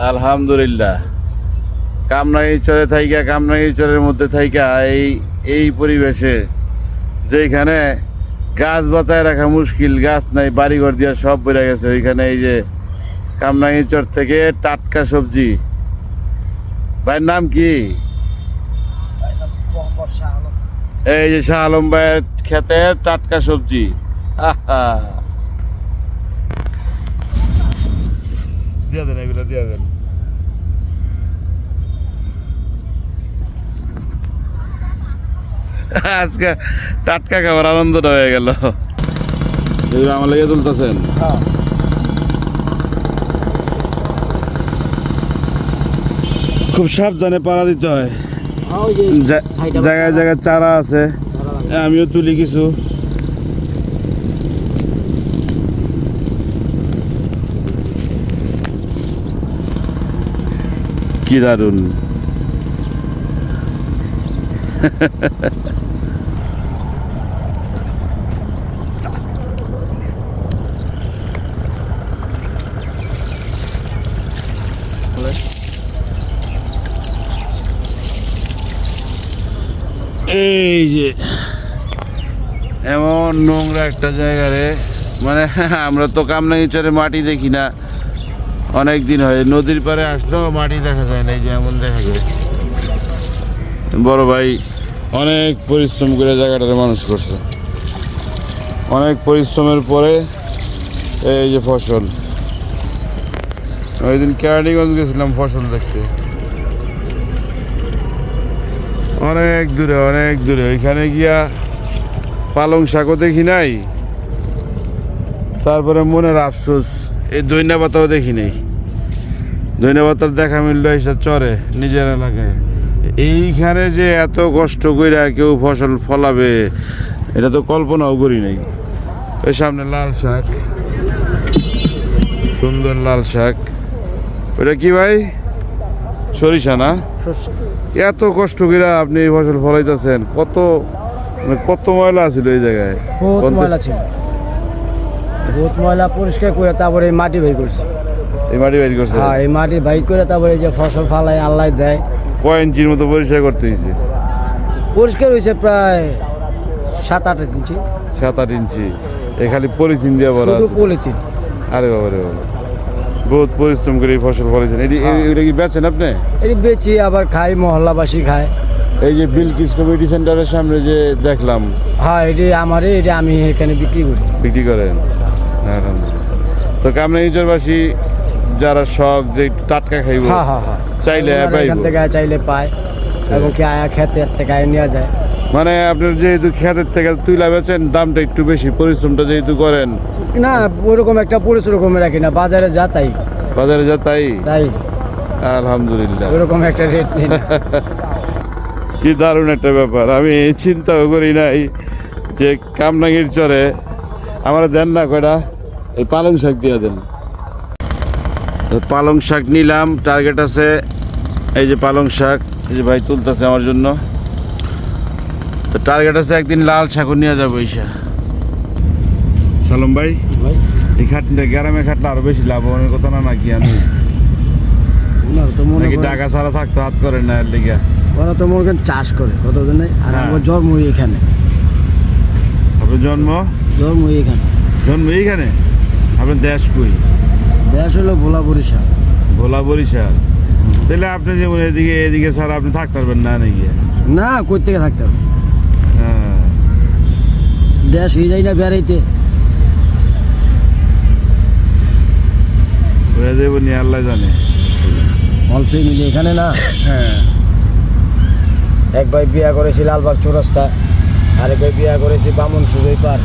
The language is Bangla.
আলহামদুলিল্লাহ। কামরাঙ্গি চরে থাইকা কামরাঙ্গি চরের মধ্যে থাইকা, এই এই পরিবেশে যেখানে গাছ বাঁচায় রাখা মুশকিল, গাছ নাই, বাড়িঘর দিয়া সব বেড়ে গেছে। ওইখানে এই যে কামরাঙ্গি চর থেকে টাটকা সবজি। ভাইয়ের নাম কি? এই যে শাহ আলম ভাইয়ের ক্ষেতের টাটকা সবজি। আহা। দিয়া দেন এগুলো দিয়া দেন আজকে টাটকা খাবার আনন্দটা হয়ে গেল। এগুলো আমার লেগে তুলতেছেন? খুব সাবধানে পাড়া দিতে হয়। জায়গায় জায়গায় চারা আছে। আমিও তুলি কিছু। কি দারুণ এই যে, এমন নোংরা একটা জায়গা রে। মানে আমরা তো কামনাগিচরে মাটি দেখি না। অনেক দিন হয়, নদীর পাড়ে আসলেও মাটি দেখা যায় না, এই যে এমন দেখা যায়। বড় ভাই অনেক পরিশ্রম করে জায়গাটাতে মানুষ করছে। অনেক পরিশ্রমের পরে এই যে ফসল। ওই দিন কেরানীগঞ্জ গেছিলাম ফসল দেখতে। অনেক দূরে অনেক দূরে। ওইখানে গিয়া পালং শাকও দেখি নাই। তারপরে মনের আফসোস। এই দৈন্য পাতাও দেখি নাই। দৈন্য পাতার দেখা মিলল এসে চরে নিজের এলাকায়। এইখানে যে এত কষ্ট কইরা কেউ ফসল ফলাবে এটা তো কল্পনাও করি নাই। ওই সামনে লাল শাক সুন্দর লাল শাক। ওটা কি ভাই? সরিষা না? এত কষ্ট করে আপনি এই ফসল ফলাইতেছেন কত মানে কত ময়লা ছিল এই জায়গায়? ময়লা ছিল। বহুত ময়লা পরিষ্কার করে তারপরে এই মাটি ভাই করছে। এই মাটি বাইর করছে? হ্যাঁ এই মাটি ভাই করে তারপরে এই যে ফসল ফালাই আল্লাহ দেয়। কয় ইঞ্চির মতো পরিষ্কার করতে হয়েছে? পরিষ্কার হয়েছে প্রায় সাত আট ইঞ্চি। সাত আট ইঞ্চি। এ খালি পলিথিন দিয়ে ভরা শুধু আছে? পলিথিন। আরে বাবা রে বাবা। বহুত পরিশ্রম করে এই ফসল ফলাইছেন। এটি। এটা কি বেচেন আপনি? এটি বেচি আবার খাই মহল্লাবাসী খায়। এই যে বিলকিস কমিউনিটি সেন্টারের সামনে যে দেখলাম। হ্যাঁ এটি আমারই এটি আমি এখানে বিক্রি করি। বিক্রি করেন। তো কামনা ইজরবাসী যারা শখ যে একটু টাটকা খাইব হ্যাঁ হ্যাঁ হ্যাঁ। চাইলে। এখান থেকে চাইলে পায় এবং কি আয়া খেতে থেকে আয় নেওয়া যায়। মানে আপনার যেহেতু খেতের থেকে তুইলা বেচেন দামটা একটু বেশি পরিশ্রমটা যেহেতু করেন। না ওরকম একটা পরিশ্রম রাখি না বাজারে যা তাই। বাজারে যা তাই? তাই। আলহামদুলিল্লাহ। ওরকম একটা রেট নেই। কি দারুণ একটা ব্যাপার। আমি চিন্তাও করি নাই যে কামনাঙ্গির চরে আমার দেন না কয়টা? এই পালং শাক দিয়ে দেন। পালং শাক নিলাম টার্গেট আছে এই যে পালং শাক এই যে ভাই তুলতেছে আমার জন্য। তো টার্গেট আছে একদিন লাল শাকও নিয়ে যাব এইসা সালম ভাই ভাই। এই খাটটা গ্রামে খাটলে আরও বেশি লাভবানের কথা না নাকি আমি? ওনারা তো মনে নাকি টাকা ছাড়া থাকতো হাত করেন না এর লিগা? ওরা তো মনে করেন চাষ করে কতদিন আর হ্যাঁ। আমার জন্ম এখানে। আপনার জন্ম? জন্ম এখানে। জন্ম এইখানে আপনার দেশ কই? দেশ হলো ভোলা বরিশাল। ভোলা বরিশাল। তাহলে আপনি যেমন এদিকে এদিকে ছাড়া আপনি থাকতে পারবেন না নাকি? না কই থেকে থাকতে হবে? হ্যাঁ। দেশ হয়ে যায় না বেড়াইতে। হয়ে যাব নি আল্লাহ জানে। অল্প মিলে এখানে না? হ্যাঁ। এক ভাই বিয়া করেছি লালবাগ চৌরাস্তা আরেক ভাই বিয়া করেছি বামন সুজই পার